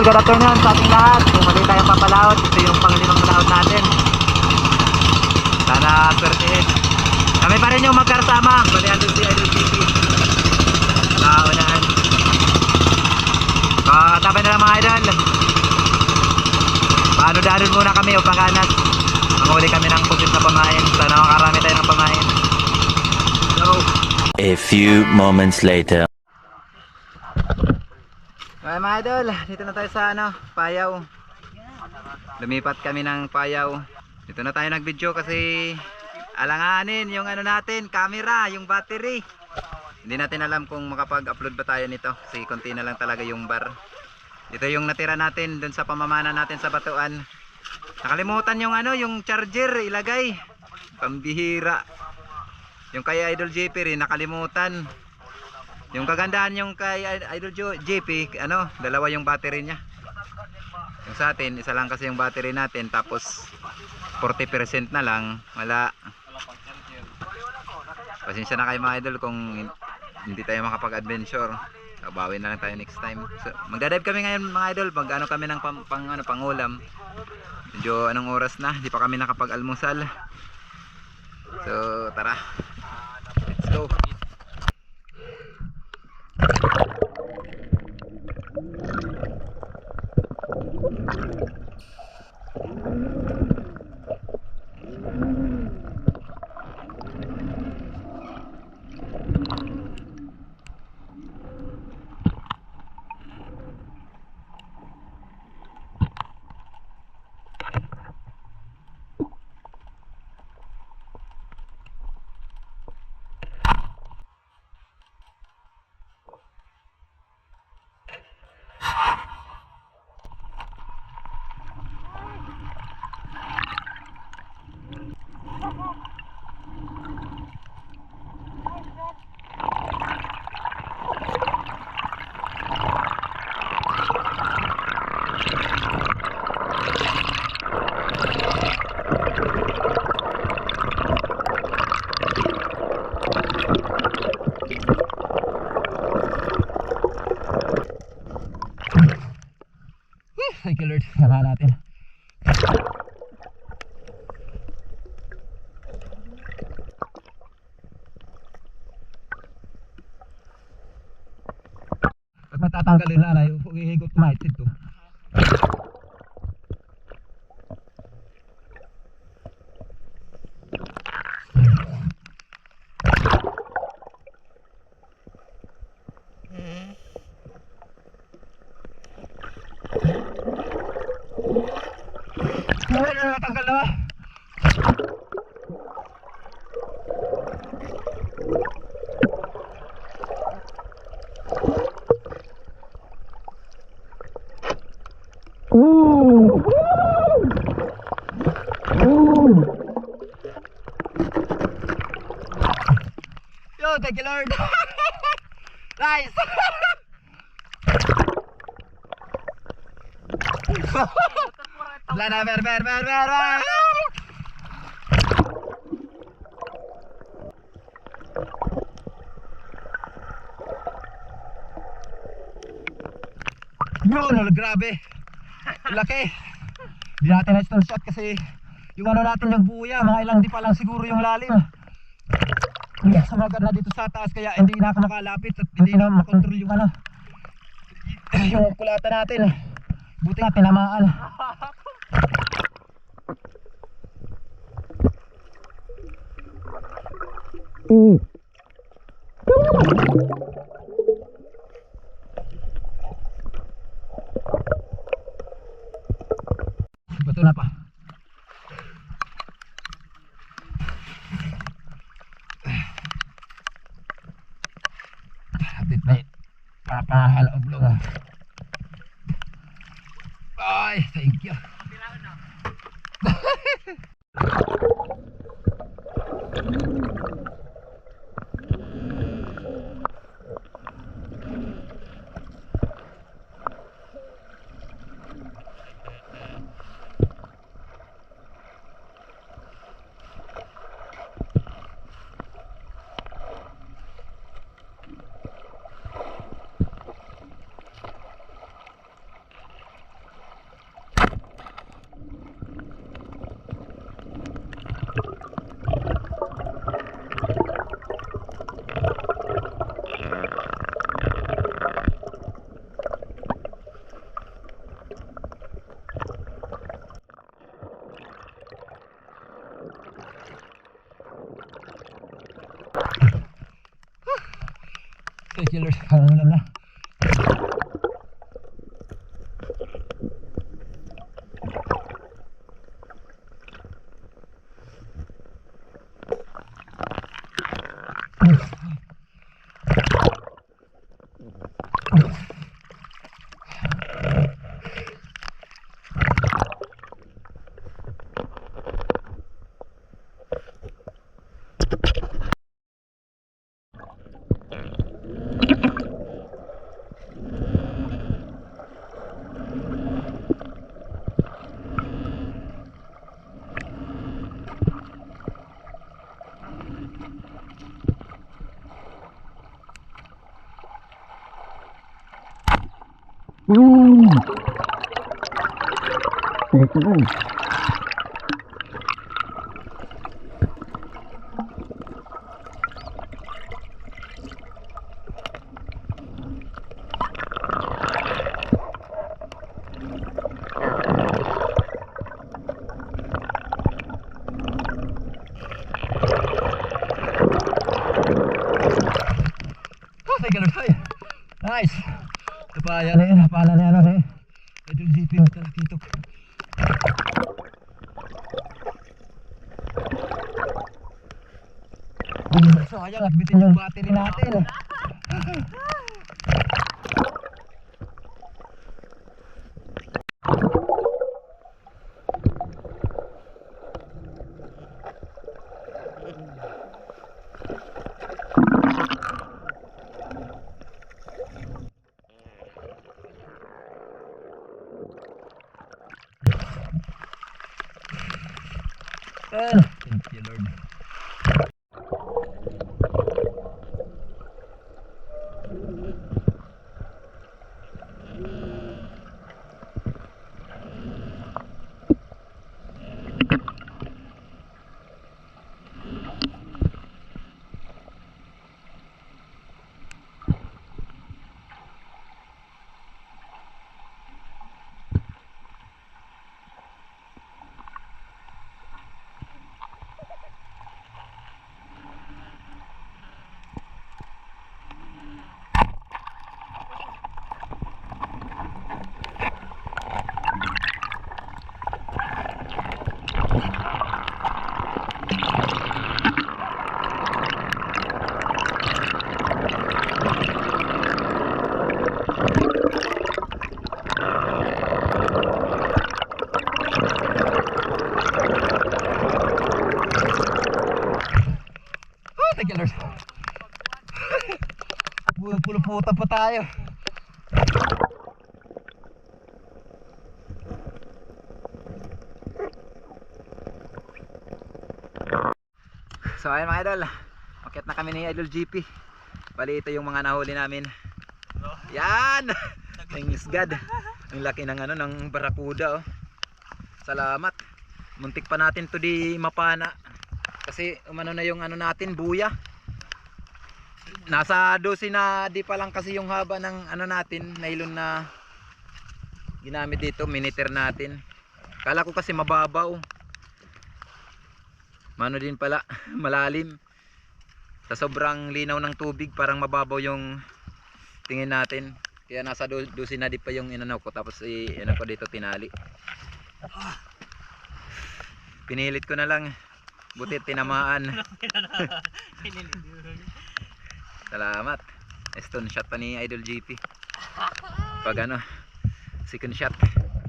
idol, good afternoon sa ating lahat. Kung mali tayong papalaot, ito yung panglimang laot natin. Sana swertihin. Kami pa rin yung magkasama. Bali andun si Idol GP. Sa unahan. Patabay na lang mga idol. Paano-danon muna kami upang kanas. Manghuli kami ng pusit na pamain. Sana makarami tayo ng pamain. Go! A few moments later. Okay mga idol, dito na tayo sa ano, Payaw. Lumipat kami ng Payaw. Dito na tayo nag-video kasi alanganin yung ano natin, camera, yung battery. Hindi natin alam kung makapag-upload ba tayo nito kasi konti na lang talaga yung bar. Ito yung natira natin dun sa pamamana natin sa batuan. Nakalimutan yung ano, yung charger ilagay. Pambihira. Yung kay Idol JP rin nakalimutan. Yung kagandahan yung kay Idol Jo- JP, ano, dalawa yung battery niya. Yung sa atin, isa lang kasi yung battery natin tapos 40% na lang, wala. Pasensya na kayo mga idol kung hin- hindi tayo makapag-adventure. Bawi na lang tayo next time. So, magdadive kami ngayon mga idol, pag ano kami ng pang, pang ano, pangulam. Medyo anong oras na, hindi pa kami nakapag-almusal. So, tara. Let's go. Thank you. You Lord. Saka natin. Pag matatanggalin na na, yung hihigot kumain ito. Ay, na natanggal na ba? Yo, thank you Lord. nice. Wala na, ver, ver, ver, ver, ver. Yun, ano, grabe. Laki. Hindi natin na shot kasi yung ano natin yung buya, mga ilang di pa lang siguro yung lalim. Kaya sumagad na dito sa taas kaya hindi na ako makalapit at hindi na makontrol yung ano. Yung kulata natin. Buti nga tinamaan. Bato Thank you Lord. Pangulam na. Yun! Ito na. Oh, Nice. Ito pa yan eh. Pala na yan eh. Ito yung GP yung talakitok. Sayang at bitin yung battery natin. Ah, Thank you Lord. Oh, thank you Lord. Pulo-pulo-puta pa tayo. So ayun mga idol, akit na kami ni Idol GP. Bali ito yung mga nahuli namin. Yan! Thanks God. Ang laki ng ano ng barakuda oh. Salamat. Muntik pa natin to di mapana. Kasi umano na yung ano natin, buya. Nasa 12 na di pa lang kasi yung haba ng ano natin, nylon na ginamit dito, miniter natin. Kala ko kasi mababaw. Mano din pala, malalim. Sa sobrang linaw ng tubig, parang mababaw yung tingin natin. Kaya nasa do- dosi na di pa yung inano ko tapos i ano ko dito tinali. Pinilit ko na lang. Buti tinamaan. Salamat. Stone shot pa ni Idol GP. Pag ano, second shot.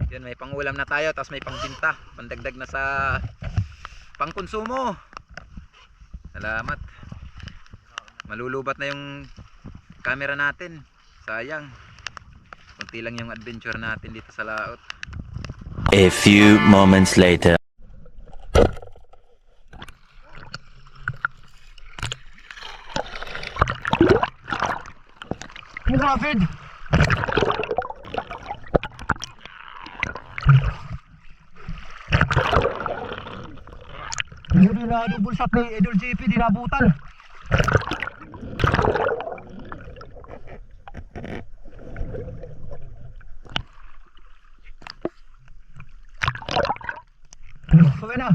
Yun, may pangulam na tayo tapos may pangbinta. Pandagdag na sa pangkonsumo. Salamat. Malulubat na yung camera natin. Sayang. Kunti lang yung adventure natin dito sa laot. A few moments later. Yung rapid! Yung na-double shot ni Idol JP, di nabutan. Okay na.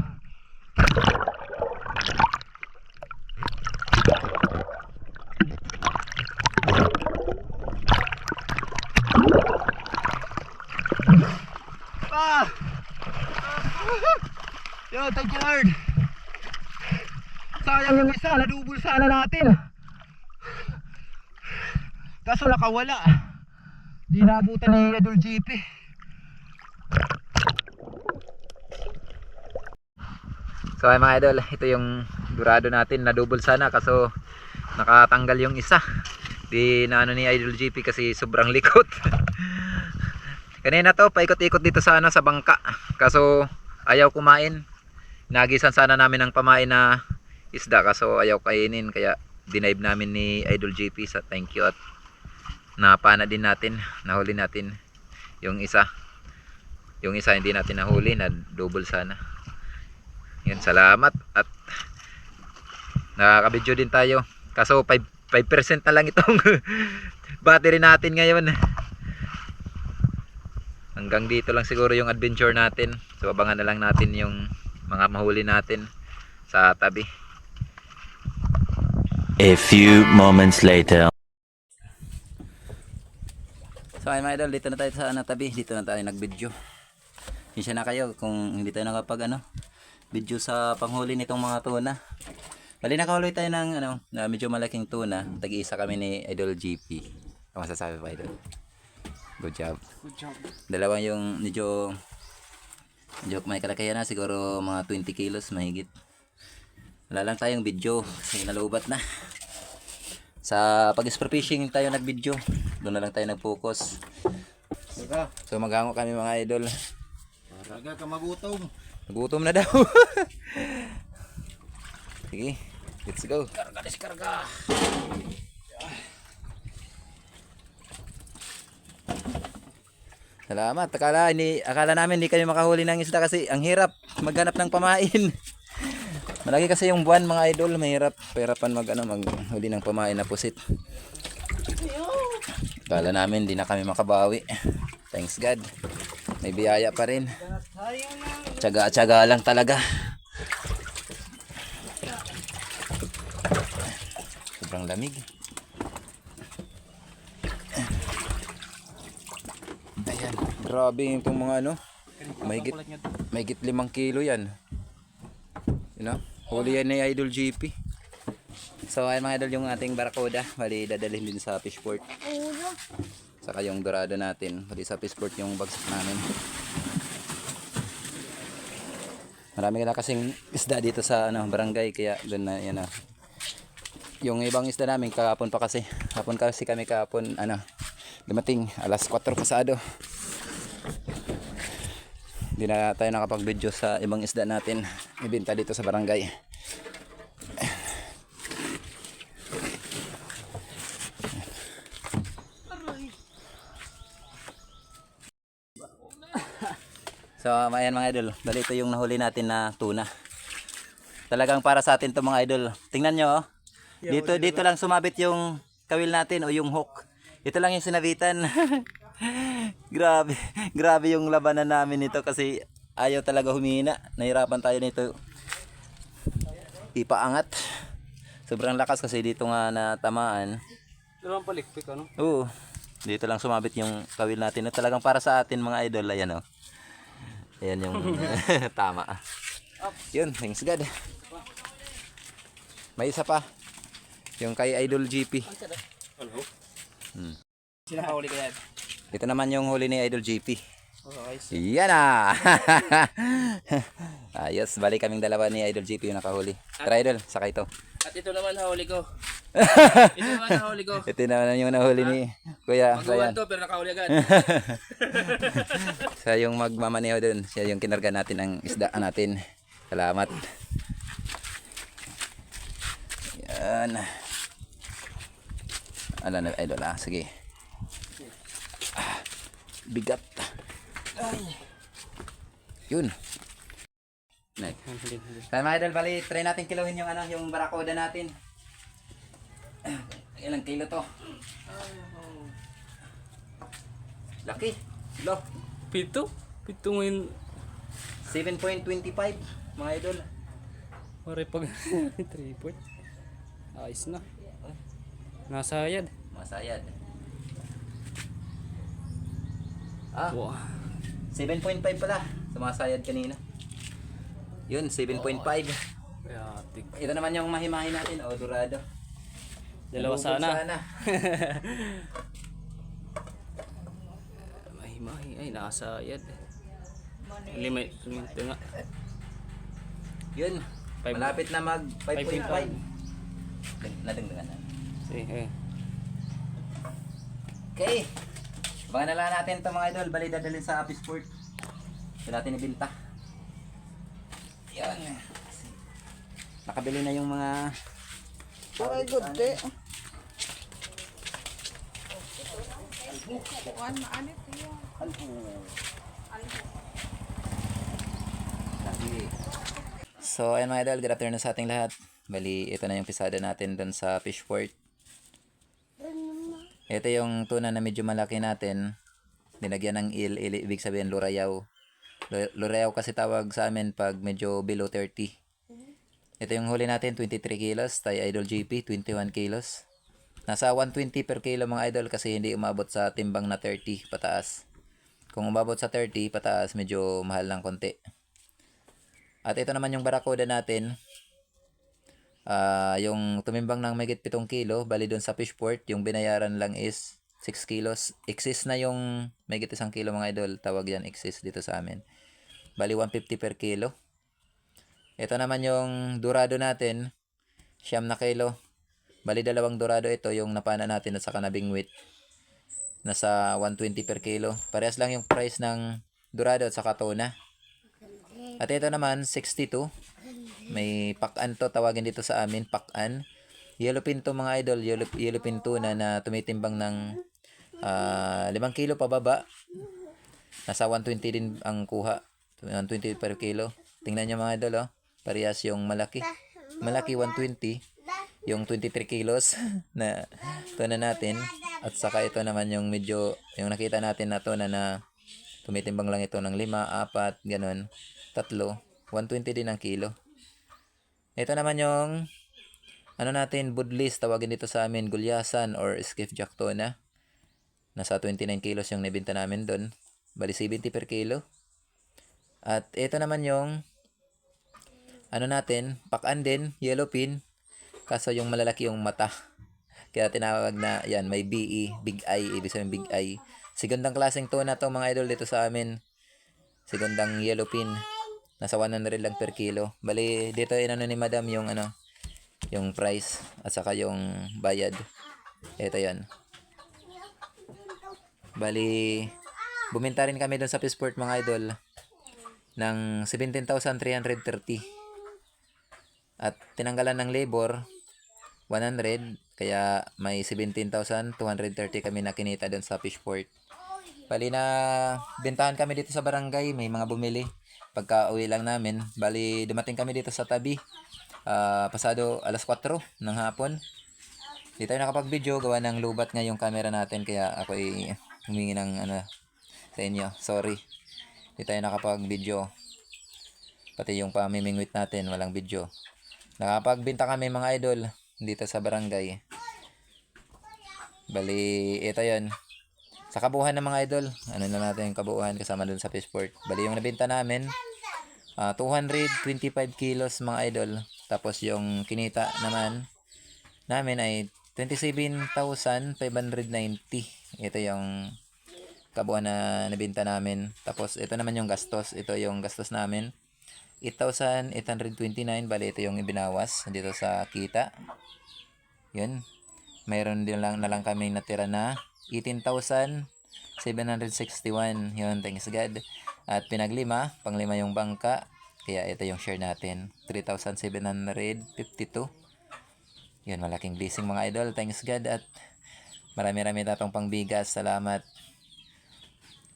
Yo, thank you Lord. Sayang yung nadubol sana natin. Kaso nakawala. Di naabutan ni Idol GP. So ay mga idol, ito yung durado natin na double sana kaso nakatanggal yung isa. Di na ano ni Idol GP kasi sobrang likot. Kanina to, paikot-ikot dito sa ano sa bangka. Kaso ayaw kumain. Nagisan sana namin ng pamain na isda kaso ayaw kainin kaya dinive namin ni Idol GP sa thank you at napana din natin, nahuli natin yung isa. Yung isa hindi natin nahuli na double sana. Yun, salamat at nakaka-video din tayo. Kaso 5, 5% na lang itong battery natin ngayon. Hanggang dito lang siguro yung adventure natin. So abangan na lang natin yung mga mahuli natin sa tabi. A few moments later. So ay mga idol, dito na tayo sa ano, tabi. Dito na tayo nag-video. Hinsya na kayo kung hindi tayo nakapag ano, video sa panghuli nitong mga tuna. Bali nakahuli tayo ng ano, na medyo malaking tuna. Tag-isa kami ni Idol GP. Ano masasabi pa Idol? Good job. Good job. Dalawang yung medyo medyo may kalakayan na siguro mga 20 kilos mahigit. Wala lang tayong video kasi nalubat na. Sa pag-sport fishing tayo nag-video. Doon na lang tayo nag-focus. Saka, So maghango kami mga idol. talaga ka magutom. Nagutom na daw. Sige, let's go. Karga, deskarga. Salamat. Akala, hindi, akala namin hindi kami makahuli ng isda kasi ang hirap maghanap ng pamain. Malaki kasi yung buwan mga idol, mahirap. Pahirapan mag, ano, maghuli ng pamain na pusit. Akala namin hindi na kami makabawi. Thanks God. May biyaya pa rin. Tsaga-tsaga lang talaga. Sobrang lamig. Ayan, grabe itong mga ano. Mahigit, mahigit limang kilo yan. You know? Huli yan ni Idol GP. So ayan mga idol yung ating barakuda. Bali dadalhin din sa fishport. Saka yung dorado natin. Bali sa fishport yung bagsak namin. Marami na kasing isda dito sa ano, barangay kaya doon na yan na. Yung ibang isda namin kahapon pa kasi. Hapon kasi kami kahapon ano dumating alas 4 pasado. Hindi na tayo nakapag-video sa ibang isda natin. Ibenta dito sa barangay. So, ayan mga idol. Bali ito yung nahuli natin na tuna. Talagang para sa atin to mga idol. Tingnan nyo, oh. Dito, dito lang sumabit yung kawil natin o yung hook. Ito lang yung sinabitan. grabe. Grabe yung labanan namin nito kasi ayaw talaga humina. Nahirapan tayo nito. Ipaangat. Sobrang lakas kasi dito nga natamaan. Dalawang palikpik, ano? Oo. Dito lang sumabit yung kawil natin. Na talagang para sa atin mga idol. Ayan o. Ayan yung tama. Yun, thanks God. May isa pa. Yung kay Idol GP. Ano? Hmm. Sinahuli ka yan. Ito naman yung huli ni Idol GP. Yan na! Ayos, balik kaming dalawa ni Idol GP yung nakahuli. Tara Idol, saka ito. At ito naman hahuli ko. ito naman hahuli ko. Ito naman yung nahuli ni Kuya. Magawan Ryan. to pero nakahuli agad. Siya yung magmamaneho dun. Siya yung kinarga natin ang isda natin. Salamat. Yan. Ano na idol ah. Sige. Ah, bigat. Yun. Nay. Kaya mga idol, bali, try natin kiluhin yung ano, yung barakuda natin. Ilang kilo to? Laki. Lo, pito? Pito ngayon. 7.25 mga idol. Pare pag tripod. Ayos na. Nasayad. Masayad. Ah, Wow. 7.5 pala. Sumasayad kanina. Yun, 7.5. Yatik. Ito naman yung mahimahin natin, o dorado. Dalawa Nabubog sana. sana. Mahi-mahi. Ay, nakasayad. Limit. Limit nga. Yun, Five- malapit na mag 5.5. 5.5. Nadagdagan na. Sige. Okay. Abangan na lang natin ito mga idol. Bali dadalhin sa Happy Sport. Ito natin ibinta. Yan. Nakabili na yung mga Aray, good day. So, ayan mga idol, good afternoon sa ating lahat. Bali, ito na yung pisada natin doon sa Fishport. Ito yung tuna na medyo malaki natin. Dinagyan ng il, il ibig sabihin lurayaw. Lu- Lurayaw kasi tawag sa amin pag medyo below 30. Ito yung huli natin, 23 kilos. Thai Idol GP, 21 kilos. Nasa 120 per kilo mga idol kasi hindi umabot sa timbang na 30 pataas. Kung umabot sa 30 pataas, medyo mahal ng konti. At ito naman yung barakuda natin. Ah, yung tumimbang ng megit 7 kilo, bali doon sa fishport, yung binayaran lang is 6 kilos. Exist na yung megit 1 kilo mga idol, tawag yan exist dito sa amin. Bali 150 per kilo. Ito naman yung dorado natin, siyam na kilo. Bali dalawang dorado ito, yung napana natin at sa kanabing wheat. Nasa 120 per kilo. Parehas lang yung price ng dorado at saka tuna. At ito naman, 62. May pakan to, tawagin dito sa amin, pakan. Yellowfin to mga idol, yellow, yellowfin tuna na tumitimbang ng ah 5 kilo pababa. Nasa 120 din ang kuha. 120 per kilo. Tingnan nyo mga idol, oh. Parehas yung malaki. Malaki 120. Yung 23 kilos na tuna natin. At saka ito naman yung medyo, yung nakita natin na tuna na tumitimbang lang ito ng 5, 4, ganun. Tatlo. 120 din ang kilo. Ito naman yung ano natin, budlis, tawagin dito sa amin, gulyasan or skiff jack tuna. Nasa 29 kilos yung nabinta namin doon. Bali 70 per kilo. At ito naman yung ano natin, pakan din, yellow pin. Kaso yung malalaki yung mata. Kaya tinawag na, yan, may BE, big eye, ibig sabihin big eye. Segundang klaseng tuna to mga idol dito sa amin. Segundang yellow pin. Nasa 100 lang per kilo. Bali, dito inano ni madam yung ano, yung price at saka yung bayad. Ito yan. Bali, buminta rin kami doon sa Pisport mga idol ng 17,330. At tinanggalan ng labor 100 kaya may 17,230 kami na kinita doon sa Fishport. Bali na bentahan kami dito sa barangay, may mga bumili. Pagka uwi lang namin, bali dumating kami dito sa tabi. ah, pasado alas 4 ng hapon. Di tayo nakapag-video, gawa ng lubat nga yung camera natin kaya ako ay humingi ng ano sa inyo. Sorry. Di tayo nakapag-video. Pati yung pamimingwit natin, walang video. Nakapagbenta kami mga idol dito sa barangay. Bali, ito yon Sa kabuuan ng mga idol, ano na natin yung kabuuan kasama dun sa Fishport. Bali, yung nabenta namin, ah, 225 kilos mga idol. Tapos yung kinita naman namin ay 27,590. Ito yung kabuuan na nabenta namin. Tapos ito naman yung gastos. Ito yung gastos namin. 8,829. Bali, ito yung ibinawas dito sa kita. Yun. Mayroon din lang na lang kami natira na 18,761. Yun, thanks God. At pinaglima, panglima yung bangka. Kaya ito yung share natin. 3,752. Yun, malaking blessing mga idol. Thanks God. At marami-rami natong pangbigas. Salamat.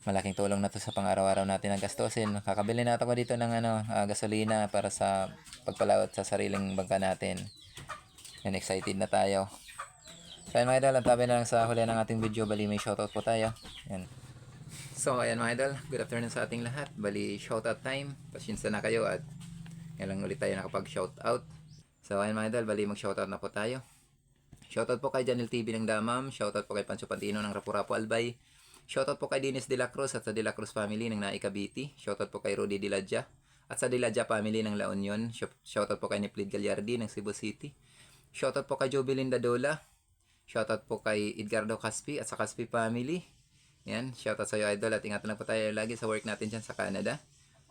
Malaking tulong na to sa pang-araw-araw natin na gastusin. Kakabili na ako dito ng ano, ah, gasolina para sa pagpalawat sa sariling bangka natin. Yan, excited na tayo. So, ayan mga idol, ang tabi na lang sa huli ng ating video. Bali, may shoutout po tayo. Yan. So, ayan mga idol, good afternoon sa ating lahat. Bali, shoutout time. Pasyensya na kayo at ngayon lang ulit tayo nakapag-shoutout. So, ayan mga idol, bali mag-shoutout na po tayo. Shoutout po kay Janel TV ng Damam. Shoutout po kay Pancho Pantino ng Rapurapo Albay. Shoutout po kay Dennis De La Cruz at sa De La Cruz family ng Naika Biti. Shoutout po kay Rudy Diladja At sa Diladja family ng La Union. Shout- Shoutout po kay Niplid Gagliardi ng Cebu City. Shoutout po kay Jubilin Dadola. Shoutout po kay Edgardo Caspi at sa Caspi family. Yan, shoutout sa iyo idol at ingatan lang po tayo lagi sa work natin dyan sa Canada.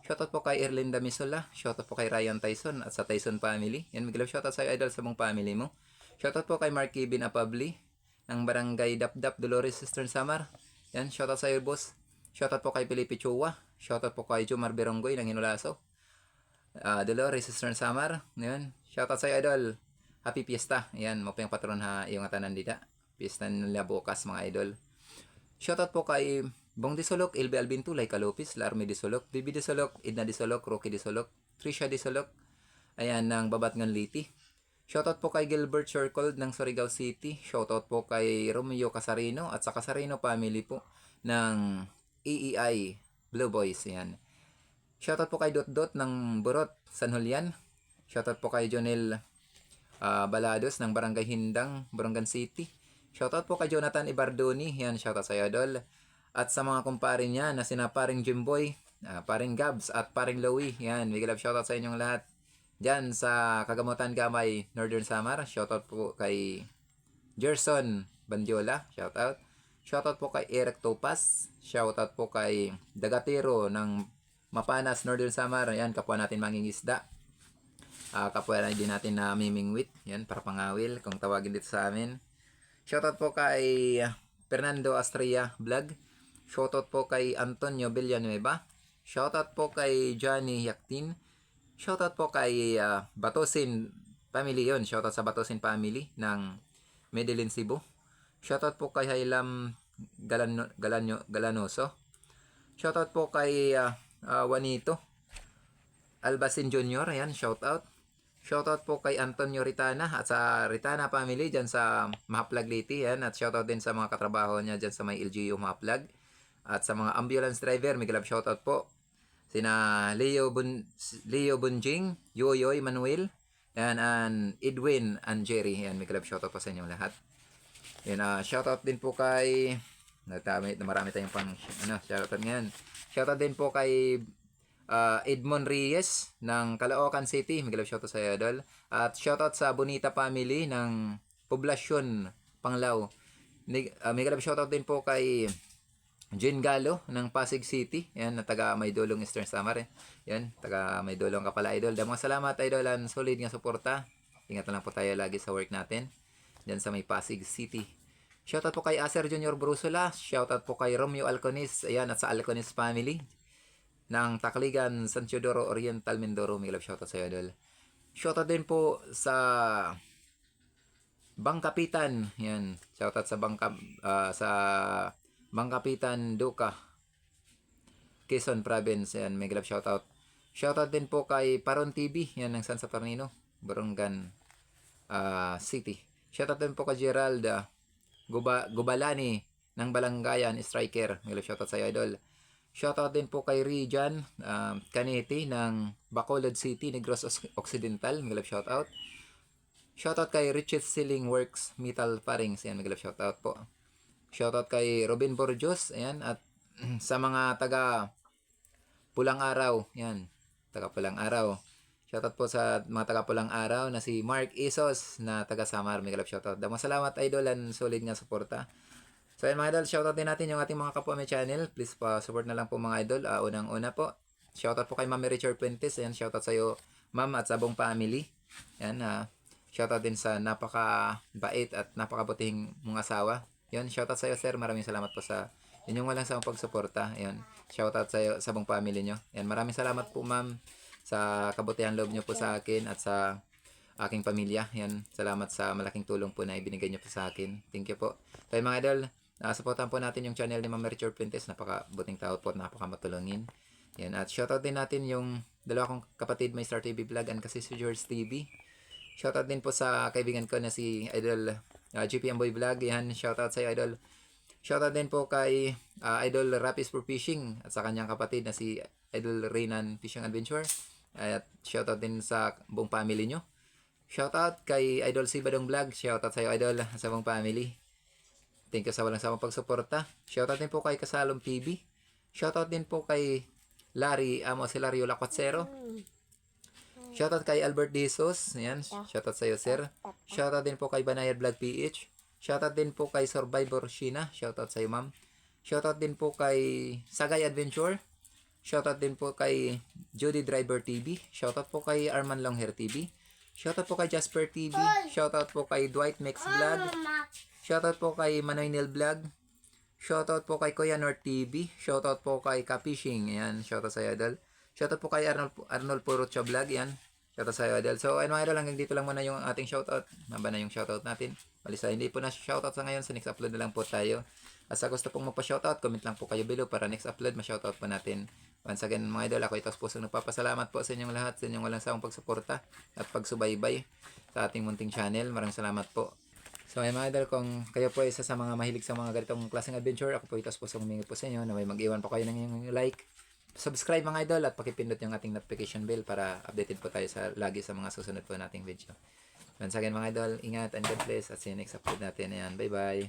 Shoutout po kay Erlinda Misola. Shoutout po kay Ryan Tyson at sa Tyson family. Yan, bigla shoutout sa iyo idol sa mong family mo. Shoutout po kay Mark Kevin Apabli ng Barangay Dapdap Dolores Eastern Samar. Yan, shoutout sa iyo boss. Shoutout po kay Felipe Chua. Shoutout po kay Jomar Beronggoy ng Hinulaso. Ah, Dolores Eastern Samar. Yan, shoutout sa iyo idol. Happy Fiesta. Yan, mo yung patron ha, yung atanan dita. Fiesta nila bukas mga idol. Shoutout po kay Bong Disolok, Ilbe Albin Tulay, Kalopis, Larme Disolok, Bibi Disolok, Idna Disolok, Rocky Disolok, Trisha Disolok, ayan, ng Babatngan Liti. Shoutout po kay Gilbert Circle ng Surigao City. Shoutout po kay Romeo Casarino at sa Casarino family po ng EEI Blue Boys. Yan. Shoutout po kay Dot Dot ng Burot, San Julian. Shoutout po kay Jonel ah, Balados ng Barangay Hindang, Barangan City. Shoutout po kay Jonathan Ibardoni. Yan, shoutout sa Idol. At sa mga kumpare niya na sina paring Jimboy, ah, paring Gabs at paring Louie. Yan, big love shoutout sa inyong lahat. Diyan sa Kagamutan Gamay, Northern Samar. Shoutout po kay Gerson Bandiola. Shoutout. Shoutout po kay Eric Topas. Shoutout po kay Dagatero ng Mapanas, Northern Samar. Yan, kapwa natin mangingisda. Ah, kapwa rin din natin na mimingwit. Yan, para pangawil kung tawagin dito sa amin. Shoutout po kay Fernando Astria Vlog. Shoutout po kay Antonio Villanueva. Shoutout po kay Johnny Yaktin. Shoutout po kay ah, Batosin family yon. Shoutout sa Batosin family ng Medellin, Cebu. Shoutout po kay Hailam Galano, Galano, Galanoso. Shoutout po kay ah, ah, Juanito Albasin Jr. Ayan, shoutout. Shoutout po kay Antonio Ritana at sa Ritana family dyan sa Mahaplag Liti. Yan. At shoutout din sa mga katrabaho niya dyan sa may LGU Mahaplag. At sa mga ambulance driver, may galap shoutout po. Sina Leo, Bun Leo Bunjing, Yoyoy Manuel, yan, and Edwin and Jerry. Yan, may galap shoutout po sa inyong lahat. Yan, ah, shoutout din po kay Nagtami, marami tayong pang ano, shoutout ngayon. Shoutout din po kay uh, Edmond Reyes ng Caloocan City. Miguel shoutout sa iyo, Idol. At shoutout sa Bonita family ng Poblasyon, Panglao. Uh, Miguel shoutout din po kay Jen Galo ng Pasig City. Yan, na taga Maydolong Eastern Samar. Eh. Yan, taga Maydolong ka pala, Idol. Damang salamat, Idol. Ang solid nga suporta. Ingat lang po tayo lagi sa work natin. Diyan sa may Pasig City. Shoutout po kay Acer Junior Brusula. Shoutout po kay Romeo Alconis. Ayan, at sa Alconis family ng Takligan, San Teodoro, Oriental, Mindoro. May love shoutout sa iyo, Idol. Shoutout din po sa Bangkapitan. Yan. Shoutout sa Bangka ah, sa Bangkapitan Duka. Quezon Province. Yan. May love shoutout. Shoutout din po kay Paron TV. Yan ng San Saturnino. Borongan ah, City. Shoutout din po kay Gerald ah, Guba, Gubalani ng Balanggayan Striker. May love shoutout sa iyo, Idol. Shoutout din po kay Rijan um, Canete ng Bacolod City, Negros Oc- Occidental. Love shoutout. Shoutout kay Richard Ceiling Works Metal Parings. Ayan, love shoutout po. Shoutout kay Robin Borjos. Ayan, at sa mga taga Pulang Araw. Ayan, taga Pulang Araw. Shoutout po sa mga taga Pulang Araw na si Mark Isos na taga Samar. Love shoutout. Damo salamat idol and solid nga suporta. So yun mga idol, shoutout din natin yung ating mga kapwa may channel. Please pa support na lang po mga idol. Ah, unang-una po. Shoutout po kay Ma'am Richard Puentes. Ayan, shoutout sa iyo ma'am at sa buong family. Ayan, ah, shoutout din sa napaka-bait at napakabutihing mong asawa. Yun, shoutout sa iyo sir. Maraming salamat po sa inyong walang sawang pagsuporta. Ayan, shoutout sa iyo sa buong family nyo. Ayan, maraming salamat po ma'am sa kabutihan loob nyo po sa akin at sa aking pamilya. Yan, salamat sa malaking tulong po na ibinigay nyo po sa akin. Thank you po. Tayo mga idol, supportan po natin yung channel ni Ma'am Richard Pintes. Napaka-buting tao po, napaka-matulungin. Yan, at shoutout din natin yung dalawa kong kapatid, may Star TV Vlog and kasi si George TV. Shoutout din po sa kaibigan ko na si Idol uh, GP Boy Vlog. Yan, shoutout sa Idol. Shoutout din po kay uh, Idol Rapis for Fishing at sa kanyang kapatid na si Idol Reynan Fishing Adventure. At shoutout din sa buong family nyo. Shoutout kay Idol Sibadong Vlog. Shoutout sa iyo, Idol, sa buong family. Thank you sa walang samang pagsuporta. Shoutout din po kay Kasalom TV. Shoutout din po kay Larry, amo si Larry Lacuatsero. Shoutout kay Albert Jesus. Ayan, shoutout sa iyo, sir. Shoutout din po kay Banayad Vlog PH. Shoutout din po kay Survivor Sheena. Shoutout sa iyo, ma'am. Shoutout din po kay Sagay Adventure. Shoutout din po kay Judy Driver TV. Shoutout po kay Arman Longhair TV. Shoutout po kay Jasper TV. Shoutout po kay Dwight Mix Vlog. Shoutout po kay Manoy Neil Vlog. Shoutout po kay Kuya North TV. Shoutout po kay Kapishing. Ayan, shoutout sa idol. Shoutout po kay Arnold, Arnold Purucho Vlog. Yan. Shoutout sa idol. So, ayun mga idol, hanggang dito lang muna yung ating shoutout. Maba na yung shoutout natin. Balisa, hindi po na shoutout sa ngayon. Sa next upload na lang po tayo. At sa gusto pong magpa-shoutout, comment lang po kayo below para next upload, ma-shoutout po natin. Once again, mga idol, ako ito puso nagpapasalamat po sa inyong lahat, sa inyong walang sawang pagsuporta at pagsubaybay sa ating munting channel. Maraming salamat po. So, ayun mga idol, kung kayo po ay isa sa mga mahilig sa mga ganitong klaseng adventure, ako po ito puso humingi po sa inyo na may mag-iwan po kayo ng inyong like, subscribe mga idol at pakipindot yung ating notification bell para updated po tayo sa lagi sa mga susunod po nating video. Once again mga idol, ingat and God bless at see you next upload natin. Ayan, bye bye.